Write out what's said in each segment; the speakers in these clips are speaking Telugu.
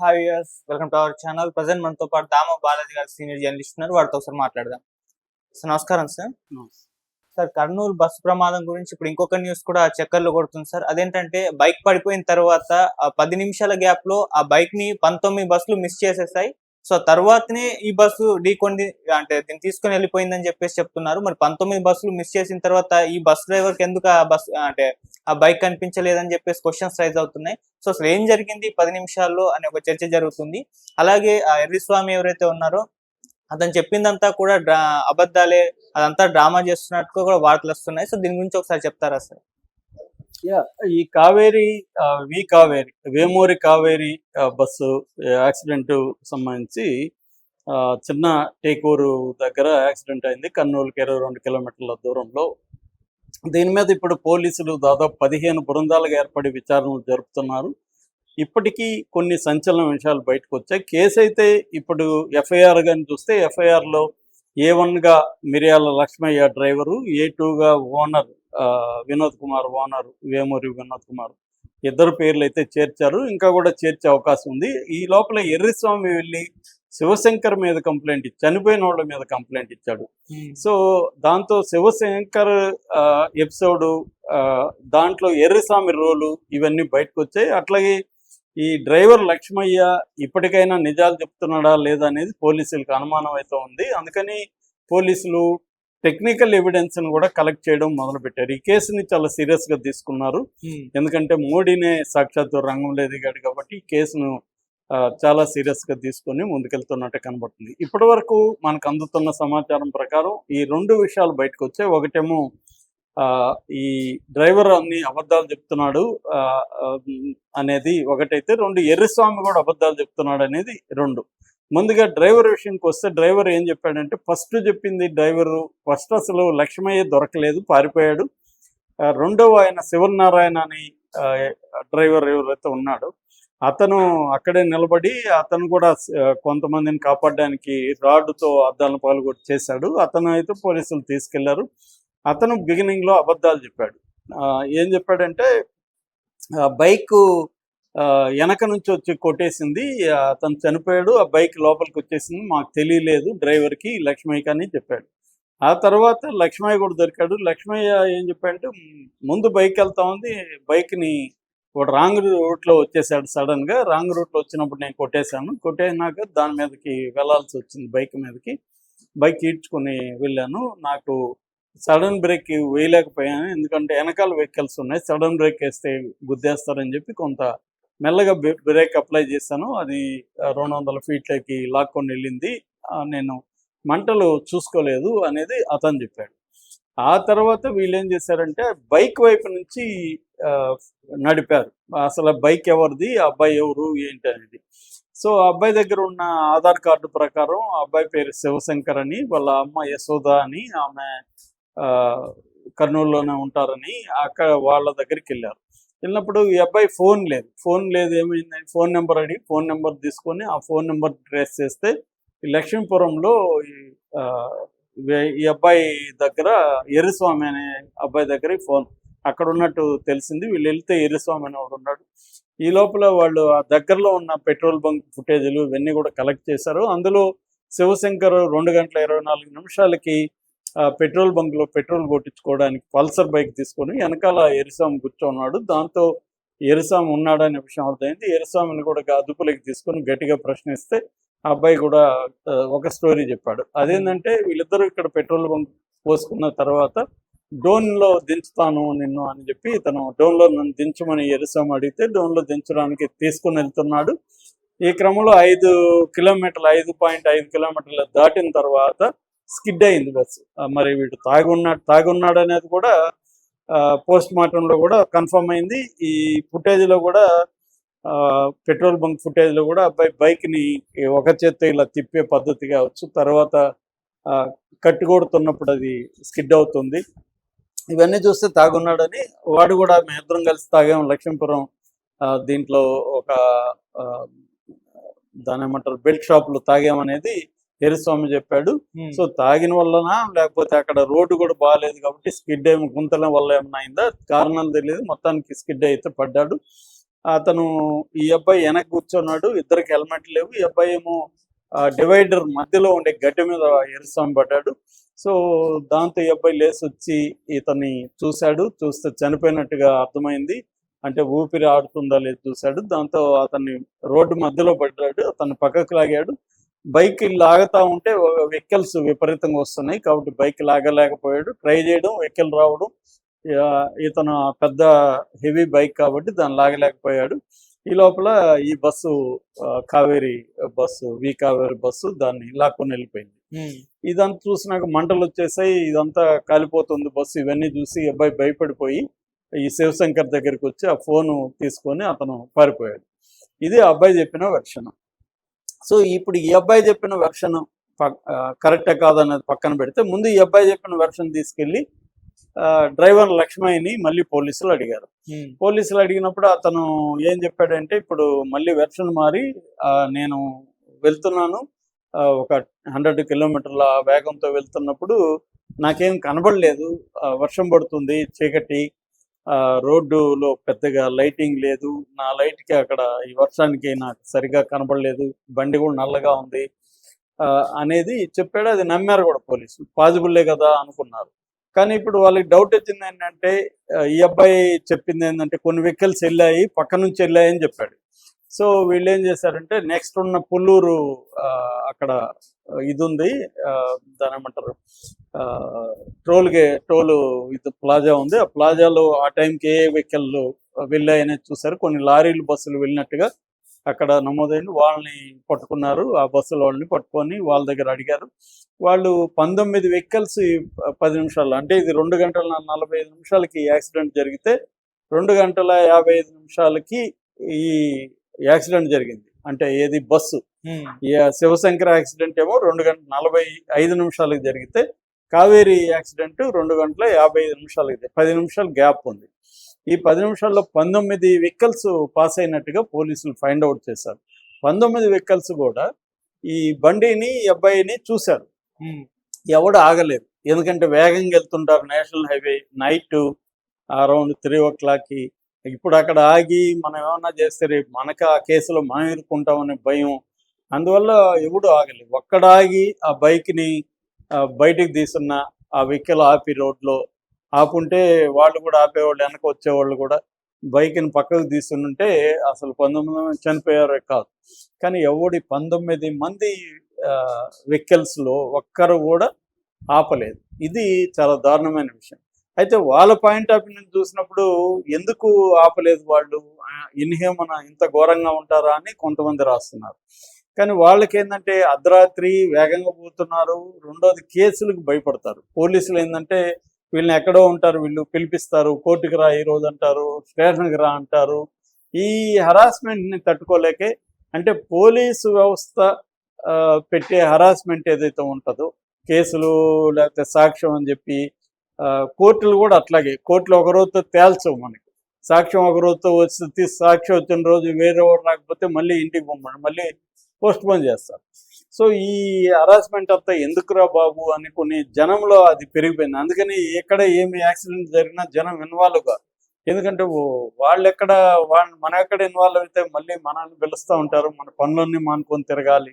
Hi yes welcome to our channel present మనతో పాటు దామ బాలాజీ గారు సీనియర్ జర్నలిస్ట్ ఉన్నారు. వారితో ఒకసారి మాట్లాడదాం. సార్ నమస్కారం సార్. సార్ కర్నూలు బస్సు ప్రమాదం గురించి ఇప్పుడు ఇంకొక న్యూస్ కూడా చక్కర్లు కొడుతుంది సార్. అదేంటంటే బైక్ పడిపోయిన తర్వాత ఆ పది నిమిషాల గ్యాప్లో ఆ బైక్ని పంతొమ్మిది బస్సులు మిస్ చేసేసాయి. సో తర్వాతనే ఈ బస్సు ఢీకొంది అంటే దీన్ని తీసుకొని వెళ్ళిపోయిందని చెప్పేసి చెప్తున్నారు. మరి పంతొమ్మిది బస్సులు మిస్ చేసిన తర్వాత ఈ బస్ డ్రైవర్కి ఎందుకు ఆ బస్ అంటే ఆ బైక్ కనిపించలేదని చెప్పేసి క్వశ్చన్స్ రైజ్ అవుతున్నాయి. సో అసలు ఏం జరిగింది పది నిమిషాల్లో అనే ఒక చర్చ జరుగుతుంది. అలాగే ఆ ఎర్రిస్వామి ఎవరైతే ఉన్నారో అతను చెప్పిందంతా కూడా డ్రా అబద్ధాలే అదంతా డ్రామా చేస్తున్నట్టు కూడా వార్తలు వస్తున్నాయి. సో దీని గురించి ఒకసారి చెప్తారా సార్? ఈ కావేరి ఆ, V Kaveri Vemuri Kaveri bus accident సంబంధించి ఆ, చిన్న టేకూరు దగ్గర యాక్సిడెంట్ అయింది. కర్నూలుకి ఇరవై రెండు కిలోమీటర్ల దూరంలో. దీని మీద ఇప్పుడు పోలీసులు దాదాపు పదిహేను బృందాలుగా ఏర్పడి విచారణలు జరుపుతున్నారు. ఇప్పటికీ కొన్ని సంచలన విషయాలు బయటకు వచ్చాయి. కేసు అయితే ఇప్పుడు ఎఫ్ఐఆర్ కానీ చూస్తే ఎఫ్ఐఆర్లో ఏ వన్గా మిరియాల లక్ష్మయ్య డ్రైవరు ఏ టూగా ఓనర్ వినోద్ కుమార్ ఓనర్ వేమూరి వినోద్ కుమార్ ఇద్దరు పేర్లు అయితే చేర్చారు. ఇంకా కూడా చేర్చే అవకాశం ఉంది. ఈ లోపల ఎర్రిస్వామి వెళ్ళి శివశంకర్ మీద కంప్లైంట్ ఇచ్చి చనిపోయిన వాళ్ళ మీద కంప్లైంట్ ఇచ్చాడు. సో దాంతో శివశంకర్ ఎపిసోడ్ ఆ, దాంట్లో ఎర్రిస్వామి రోలు ఇవన్నీ బయటకు వచ్చాయి అట్లాగే ఈ డ్రైవర్ లక్ష్మయ్య ఇప్పటికైనా నిజాలు చెప్తున్నాడా లేదా అనేది పోలీసులకు అనుమానం అయితే ఉంది. అందుకని పోలీసులు టెక్నికల్ ఎవిడెన్స్ని కూడా కలెక్ట్ చేయడం మొదలుపెట్టారు. ఈ కేసుని చాలా సీరియస్గా తీసుకున్నారు ఎందుకంటే మోడీనే సాక్షాత్తు రంగంలో ఎదిగాడు కాబట్టి ఈ కేసును చాలా సీరియస్గా తీసుకొని ముందుకెళ్తున్నట్టు కనబడుతుంది. ఇప్పటి వరకు మనకు అందుతున్న సమాచారం ప్రకారం ఈ రెండు విషయాలు బయటకు వచ్చాయి ఒకటేమో ఆ, ఈ డ్రైవర్ అన్ని అబద్ధాలు చెప్తున్నాడు అనేది ఒకటైతే రెండు ఎర్రిస్వామి కూడా అబద్ధాలు చెప్తున్నాడు అనేది రెండు. ముందుగా డ్రైవర్ విషయంకి వస్తే డ్రైవర్ ఏం చెప్పాడంటే ఫస్ట్ చెప్పింది డ్రైవరు ఫస్ట్ అసలు లక్ష్మయ్య దొరకలేదు పారిపోయాడు. రెండవ ఆయన శివనారాయణ అని డ్రైవర్ ఎవరైతే ఉన్నాడు అతను అక్కడే నిలబడి అతను కూడా కొంతమందిని కాపాడడానికి రాడ్డుతో అద్దాలను పాల్గొట్టి చేశాడు. అతను అయితే పోలీసులు తీసుకెళ్ళారు. అతను బిగినింగ్లో అబద్ధాలు చెప్పాడు. ఏం చెప్పాడంటే బైక్ వెనక నుంచి వచ్చి కొట్టేసింది. అతను చనిపోయాడు. ఆ బైక్ లోపలికి వచ్చేసింది. మాకు తెలియలేదు. డ్రైవర్కి లక్ష్మయ్యకి అని చెప్పాడు. ఆ తర్వాత లక్ష్మయ్య కూడా దొరికాడు. లక్ష్మయ్య ఏం చెప్పాడంటే ముందు బైక్ వెళ్తా ఉంది. బైక్ని ఒక రాంగ్ రూట్లో వచ్చేసాడు సడన్గా. రాంగ్ రూట్లో వచ్చినప్పుడు నేను కొట్టేశాను. కొట్టేసినాక దాని మీదకి వెళ్ళాల్సి వచ్చింది బైక్ మీదకి. బైక్ ఈడ్చుకొని వెళ్ళాను. నాకు సడన్ బ్రేక్ వేయలేకపోయాను. ఎందుకంటే వెనకాల వెహికల్స్ ఉన్నాయి. సడన్ బ్రేక్ వేస్తే గుద్దేస్తారని చెప్పి కొంత మెల్లగా బ్రేక్ అప్లై చేశాను. అది రెండు వందల ఫీట్లకి లాక్కొని వెళ్ళింది. నేను మంటలు చూసుకోలేదు అనేది అతను చెప్పాడు. ఆ తర్వాత వీళ్ళు ఏం చేశారంటే బైక్ వైపు నుంచి ఆ, నడిపారు. అసలు బైక్ ఎవరిది? అబ్బాయి ఎవరు? ఏంటి అనేది. సో అబ్బాయి దగ్గర ఉన్న ఆధార్ కార్డు ప్రకారం అబ్బాయి పేరు శివశంకర్ అని వాళ్ళ అమ్మ యశోద అని ఆమె ఆ, కర్నూలులోనే ఉంటారని అక్కడ వాళ్ళ దగ్గరికి వెళ్ళారు. వెళ్ళినప్పుడు ఈ అబ్బాయి ఫోన్ లేదు. ఫోన్ లేదు ఏమైందని ఫోన్ నెంబర్ అడిగి ఫోన్ నెంబర్ తీసుకొని ఆ ఫోన్ నెంబర్ ట్రేస్ చేస్తే లక్ష్మీపురంలో ఈ, అబ్బాయి దగ్గర ఎర్రస్వామి అనే అబ్బాయి దగ్గర ఫోన్. అక్కడ ఉన్నట్టు తెలిసింది. వీళ్ళు వెళ్తే ఎర్రస్వామి అని ఒకడు ఉన్నాడు. ఈ లోపల వాళ్ళు ఆ దగ్గరలో ఉన్న పెట్రోల్ బంక్ ఫుటేజీలు ఇవన్నీ కూడా కలెక్ట్ చేశారు. అందులో శివశంకర్ రెండు గంటల ఇరవై నాలుగు నిమిషాలకి పెట్రోల్ బంక్లో పెట్రోల్ కొట్టించుకోవడానికి పల్సర్ బైక్ తీసుకొని వెనకాల ఎరిసాం కూర్చోన్నాడు. దాంతో ఎరిసాం ఉన్నాడనే విషయం అర్థమైంది. ఎరిసామిని కూడా అదుపులోకి తీసుకొని గట్టిగా ప్రశ్నిస్తే ఆ అబ్బాయి కూడా ఒక స్టోరీ చెప్పాడు. అదేంటంటే వీళ్ళిద్దరూ ఇక్కడ పెట్రోల్ బంక్ పోసుకున్న తర్వాత డోన్లో దించుతాను నిన్ను అని చెప్పి తను డోన్లో నన్ను దించమని ఎరిసాం అడిగితే డోన్లో దించడానికి తీసుకుని వెళ్తున్నాడు. ఈ క్రమంలో ఐదు కిలోమీటర్లు ఐదు పాయింట్ ఐదు కిలోమీటర్లు దాటిన తర్వాత స్కిడ్ అయింది బస్సు మరి వీడు తాగున్నాడు తాగున్నాడు అనేది కూడా పోస్ట్ మార్టంలో కూడా కన్ఫర్మ్ అయింది. ఈ ఫుటేజ్లో కూడా ఆ, పెట్రోల్ బంక్ ఫుటేజ్లో కూడా అబ్బాయి బైక్ని ఒక చేత్తో ఇలా తిప్పే పద్ధతి కావచ్చు. తర్వాత ఆ, కట్టుకొడుతున్నప్పుడు అది స్కిడ్ అవుతుంది. ఇవన్నీ చూస్తే తాగున్నాడని వాడు కూడా మేము ఇద్దరం కలిసి తాగాం. లక్ష్మీపురం ఆ, దీంట్లో ఒక ఆ, దాని ఏమంటారు బెల్ట్ షాప్లో తాగామనేది ఎరుస్వామి చెప్పాడు. సో తాగిన వల్లనా లేకపోతే అక్కడ రోడ్డు కూడా బాగాలేదు కాబట్టి స్కిడ్ ఏమి గుంతల వల్ల ఏమైనా అయిందా? కారణం తెలియదు. మొత్తానికి స్కిడ్ అయితే పడ్డాడు. అతను ఈ అబ్బాయి వెనక్కి కూర్చున్నాడు. ఇద్దరికి హెల్మెట్ లేవు. ఈ అబ్బాయి ఏమో డివైడర్ మధ్యలో ఉండే గడ్డి మీద ఎరుస్తాం పడ్డాడు. సో దాంతో ఈ అబ్బాయి లేచి వచ్చి ఇతన్ని చూశాడు. చూస్తే చనిపోయినట్టుగా అర్థమైంది. అంటే ఊపిరి ఆడుతుందా లేదు చూశాడు. దాంతో అతన్ని రోడ్డు మధ్యలో పడ్డాడు. అతన్ని పక్కకు లాగాడు. బైక్ లాగుతా ఉంటే వెహికల్స్ విపరీతంగా వస్తున్నాయి. కాబట్టి బైక్ లాగలేకపోయాడు. ట్రై చేయడం వెహికల్ రావడం. ఇతను పెద్ద హెవీ బైక్ కాబట్టి దాన్ని లాగలేకపోయాడు. ఈ లోపల ఈ bus Kaveri bus V Kaveri bus దాన్ని లాక్కొని వెళ్ళిపోయింది. ఇదంతా చూసినాక మంటలు వచ్చేసాయి. ఇదంతా కాలిపోతుంది బస్సు. ఇవన్నీ చూసి అబ్బాయి భయపడిపోయి ఈ శివశంకర్ దగ్గరికి వచ్చి ఆ ఫోను తీసుకొని అతను పారిపోయాడు. ఇది అబ్బాయి చెప్పిన వెర్షన్ సో ఇప్పుడు ఈ అబ్బాయి చెప్పిన వెర్షన్ కరెక్టే కాదన్నది పక్కన పెడితే ముందు ఈ అబ్బాయి చెప్పిన వెర్షన్ తీసుకెళ్ళి ఆ, డ్రైవర్ లక్ష్మయ్యని మళ్ళీ పోలీసులు అడిగారు. పోలీసులు అడిగినప్పుడు అతను ఏం చెప్పాడంటే ఇప్పుడు మళ్ళీ వెర్షన్ మారి నేను వెళ్తున్నాను ఒక హండ్రెడ్ కిలోమీటర్ల వేగంతో వెళ్తున్నప్పుడు నాకేం కనబడలేదు వర్షం పడుతుంది చీకటి రోడ్డులో పెద్దగా లైటింగ్ లేదు. నా లైట్కి అక్కడ ఈ వర్షానికి నాకు సరిగా కనబడలేదు బండి కూడా నల్లగా ఉంది. ఆ, అనేది చెప్పాడు. అది నమ్మారు కూడా పోలీసు. పాజిబుల్లే కదా అనుకున్నారు. కానీ ఇప్పుడు వాళ్ళకి డౌట్ వచ్చింది ఏంటంటే ఈ అబ్బాయి చెప్పింది ఏంటంటే కొన్ని వెహికల్స్ వెళ్ళాయి పక్క నుంచి వెళ్ళాయి అని చెప్పాడు. సో వీళ్ళు ఏం చేశారంటే నెక్స్ట్ ఉన్న పుల్లూరు ఆ, అక్కడ ఇది ఉంది ఆ, దాని ఏమంటారు టోల్ గే టోల్ ఇది ప్లాజా ఉంది. ఆ ప్లాజాలో ఆ టైంకి ఏ వెహికల్ వెళ్ళాయనేది చూసారు కొన్ని లారీలు బస్సులు వెళ్ళినట్టుగా అక్కడ నమోదైంది. వాళ్ళని పట్టుకున్నారు. ఆ బస్సుల వాళ్ళని పట్టుకొని వాళ్ళ దగ్గర అడిగారు. వాళ్ళు పంతొమ్మిది వెహికల్స్ పది నిమిషాలు అంటే ఇది రెండు గంటల నలభై ఐదు నిమిషాలకి యాక్సిడెంట్ జరిగితే రెండు గంటల యాభై ఐదు నిమిషాలకి ఈ యాక్సిడెంట్ జరిగింది. అంటే ఏది బస్సు. శివశంకర యాక్సిడెంట్ ఏమో రెండు గంటల నలభై ఐదు నిమిషాలకు జరిగితే కావేరి యాక్సిడెంట్ రెండు గంటల యాభై ఐదు నిమిషాలకి పది నిమిషాలు గ్యాప్ ఉంది. ఈ పది నిమిషాల్లో పంతొమ్మిది వెహికల్స్ పాస్ అయినట్టుగా పోలీసులు ఫైండ్ అవుట్ చేశారు. పంతొమ్మిది వెహికల్స్ కూడా ఈ బండిని ఈ అబ్బాయిని చూశారు. ఎవడు ఆగలేదు. ఎందుకంటే వేగంగా వెళ్తుంటారు national highway night around three ఓ క్లాక్కి ఇప్పుడు అక్కడ ఆగి మనం ఏమన్నా చేస్తే రేపు మనకు ఆ కేసులో మనం ఇరుక్కుంటామనే భయం. అందువల్ల ఎవడు ఆగలేదు ఒక్కడ ఆగి ఆ బైక్ని బయటికి తీస్తున్న ఆ వెహికల్ ఆపి రోడ్లో ఆపుంటే వాళ్ళు కూడా ఆపేవాళ్ళు వెనక వచ్చేవాళ్ళు కూడా బైక్ని పక్కకు తీస్తుంటే అసలు పంతొమ్మిది మంది చనిపోయారు కాదు. కానీ ఎవడి పంతొమ్మిది మంది వెహికల్స్లో ఒక్కరు కూడా ఆపలేదు. ఇది చాలా దారుణమైన విషయం. అయితే వాళ్ళ పాయింట్ ఆఫ్ వ్యూ చూసినప్పుడు ఎందుకు ఆపలేదు వాళ్ళు? ఇన్హేమన ఇంత ఘోరంగా ఉంటారా అని కొంతమంది రాస్తున్నారు. కానీ వాళ్ళకి ఏంటంటే అర్ధరాత్రి వేగంగా పోతున్నారు. రెండోది కేసులకు భయపడతారు. పోలీసులు ఏంటంటే వీళ్ళని ఎక్కడో ఉంటారు వీళ్ళు పిలిపిస్తారు కోర్టుకి రా ఈ రోజు అంటారు స్టేషన్కి రా అంటారు. ఈ హరాస్మెంట్ని తట్టుకోలేకే అంటే పోలీసు వ్యవస్థ ఆ, పెట్టే హరాస్మెంట్ ఏదైతే ఉంటుందో కేసులు లేకపోతే సాక్ష్యం అని చెప్పి కోర్టులు కూడా అట్లాగే. కోర్టులు ఒక రోజుతో తేల్చవు మనకి. సాక్ష్యం ఒక రోజుతో వచ్చి తీసి సాక్ష్యం వచ్చిన రోజు వేరే వాడు రాకపోతే మళ్ళీ ఇంటికి పంపండి మళ్ళీ పోస్ట్ పోన్ చేస్తారు. సో ఈ హరాస్మెంట్ అంతా ఎందుకురా బాబు అని కొన్ని జనంలో అది పెరిగిపోయింది. అందుకని ఎక్కడ ఏమి యాక్సిడెంట్ జరిగినా జనం ఇన్వాల్వ్ కాదు ఎందుకంటే వాళ్ళు ఎక్కడ వాళ్ళు మనం ఎక్కడ ఇన్వాల్వ్ అయితే మళ్ళీ మనల్ని పిలుస్తూ ఉంటారు మన పనులన్నీ మానుకొని తిరగాలి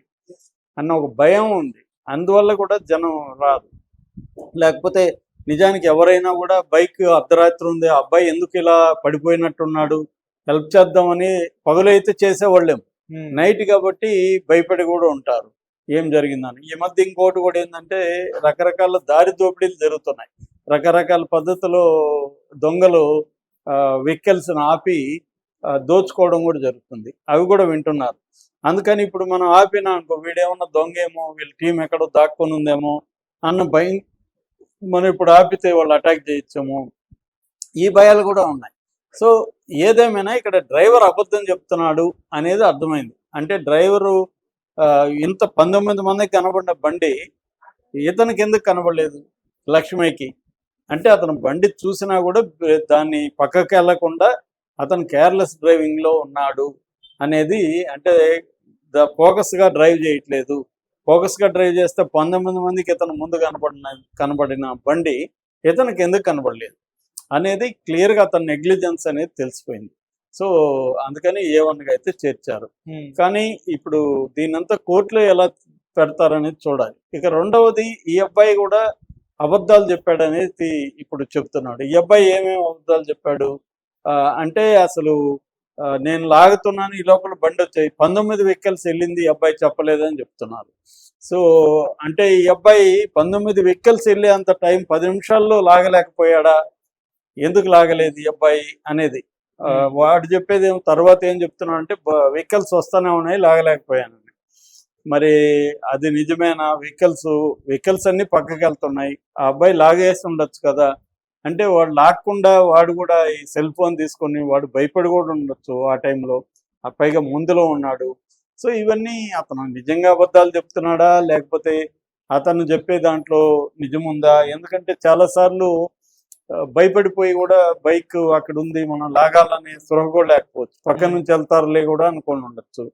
అన్న ఒక భయం ఉంది. అందువల్ల కూడా జనం రాదు. లేకపోతే నిజానికి ఎవరైనా కూడా బైక్ అర్ధరాత్రి ఉంది ఆ అబ్బాయి ఎందుకు ఇలా పడిపోయినట్టున్నాడు హెల్ప్ చేద్దామని పగలైతే చేసేవాళ్ళేం. నైట్ కాబట్టి భయపడి కూడా ఉంటారు. ఏం జరిగిందని. ఈ మధ్య ఇంకోటి కూడా ఏంటంటే రకరకాల దారి దోపిడీలు జరుగుతున్నాయి. రకరకాల పద్ధతిలో దొంగలు వెహికల్స్ ఆపి దోచుకోవడం కూడా జరుగుతుంది. అవి కూడా వింటున్నారు. అందుకని ఇప్పుడు మనం ఆపినా అనుకో వీడేమన్నా దొంగ ఏమో వీళ్ళ టీం ఎక్కడో దాక్కొని ఉందేమో అన్న భయం మనం ఇప్పుడు ఆపితే వాళ్ళు అటాక్ చేయొచ్చాము. ఈ భయాలు కూడా ఉన్నాయి. సో ఏదేమైనా ఇక్కడ డ్రైవర్ అబద్ధం చెప్తున్నాడు అనేది అర్థమైంది. అంటే డ్రైవరు ఆ, ఇంత పంతొమ్మిది మందికి కనబడిన బండి ఇతనికి ఎందుకు కనబడలేదు లక్ష్మికి అంటే అతను బండి చూసినా కూడా దాన్ని పక్కకి వెళ్ళకుండా అతను కేర్లెస్ డ్రైవింగ్లో ఉన్నాడు అనేది అంటే ద ఫోకస్గా డ్రైవ్ చేయట్లేదు. ఫోకస్గా డ్రైవ్ చేస్తే పంతొమ్మిది మందికి ఇతను ముందు కనపడిన కనబడిన బండి ఇతనికి ఎందుకు కనబడలేదు అనేది క్లియర్గా అతని నెగ్లిజెన్స్ అనేది తెలిసిపోయింది. సో అందుకని ఏ వన్గా అయితే చేర్చారు. కానీ ఇప్పుడు దీనంతా కోర్టులో ఎలా పెడతారనేది చూడాలి. ఇక రెండవది ఈ అబ్బాయి కూడా అబద్ధాలు చెప్పాడు అనేది ఇప్పుడు చెప్తున్నాడు. ఈ అబ్బాయి ఏమేమి అబద్ధాలు చెప్పాడు? అంటే అసలు నేను లాగుతున్నాను ఈ లోపల బండి వచ్చాయి. పంతొమ్మిది వెహికల్స్ వెళ్ళింది ఈ అబ్బాయి చెప్పలేదని చెప్తున్నారు. సో అంటే ఈ అబ్బాయి పంతొమ్మిది వెహికల్స్ వెళ్ళే అంత టైం పది నిమిషాల్లో లాగలేకపోయాడా? ఎందుకు లాగలేదు ఈ అబ్బాయి అనేది. ఆ, వాడు చెప్పేది ఏమో తర్వాత ఏం చెప్తున్నాడు అంటే వెహికల్స్ వస్తానే ఉన్నాయి లాగలేకపోయాను. మరి అది నిజమేనా? వెహికల్స్ వెహికల్స్ అన్ని పక్కకి వెళ్తున్నాయి ఆ అబ్బాయి లాగేసి ఉండొచ్చు కదా? అంటే వాడు లాక్కుండా వాడు కూడా ఈ సెల్ ఫోన్ తీసుకొని వాడు భయపడి కూడా ఉండొచ్చు ఆ టైంలో. ఆ పైగా ముందులో ఉన్నాడు. సో ఇవన్నీ అతను నిజంగా అబద్ధాలు చెప్తున్నాడా? లేకపోతే అతను చెప్పే దాంట్లో నిజముందా? ఎందుకంటే చాలాసార్లు భయపడిపోయి కూడా బైక్ అక్కడ ఉంది మనం లాగాలని లేకపోవచ్చు. పక్క నుంచి వెళ్తారులే కూడా అనుకొని ఉండొచ్చు.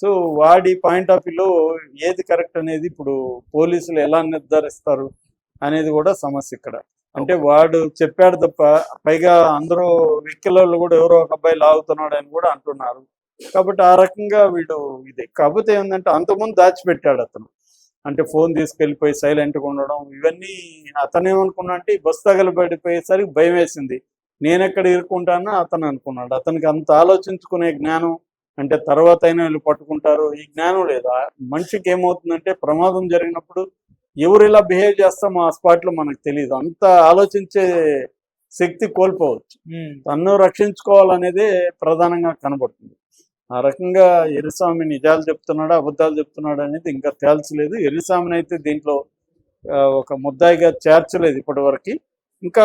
సో వాడి పాయింట్ ఆఫ్ వ్యూలో ఏది కరెక్ట్ అనేది ఇప్పుడు పోలీసులు ఎలా నిర్ధారిస్తారు అనేది కూడా సమస్య ఇక్కడ. అంటే వాడు చెప్పాడు తప్ప పైగా అందరూ వెహికల్ కూడా ఎవరో ఒక అబ్బాయి లాగుతున్నాడు అని కూడా అంటున్నారు. కాబట్టి ఆ రకంగా వీడు ఇది. కాకపోతే ఏంటంటే అంతకుముందు దాచిపెట్టాడు అతను. అంటే ఫోన్ తీసుకెళ్ళిపోయి సైలెంట్గా ఉండడం ఇవన్నీ అతను ఏమనుకున్నా అంటే బస్ బస్సు తగలబడిపోయేసరికి భయం వేసింది. నేను ఎక్కడ ఇరుక్కుంటానో అతను అనుకున్నాడు. అతనికి అంత ఆలోచించుకునే జ్ఞానం అంటే తర్వాత అయినా వీళ్ళు పట్టుకుంటారు ఈ జ్ఞానం లేదు. మనిషికి ఏమవుతుందంటే ప్రమాదం జరిగినప్పుడు ఎవరు ఇలా బిహేవ్ చేస్తామో ఆ స్పాట్లో మనకు తెలియదు అంత ఆలోచించే శక్తి కోల్పోవచ్చు. తన్ను రక్షించుకోవాలనేదే ప్రధానంగా కనబడుతుంది. ఆ రకంగా ఎరిస్వామి నిజాలు చెప్తున్నాడా అబద్ధాలు చెప్తున్నాడా అనేది ఇంకా తేల్చలేదు. ఎరిస్వామిని అయితే దీంట్లో ఒక ముద్దాయిగా చేర్చలేదు ఇప్పటి వరకు ఇంకా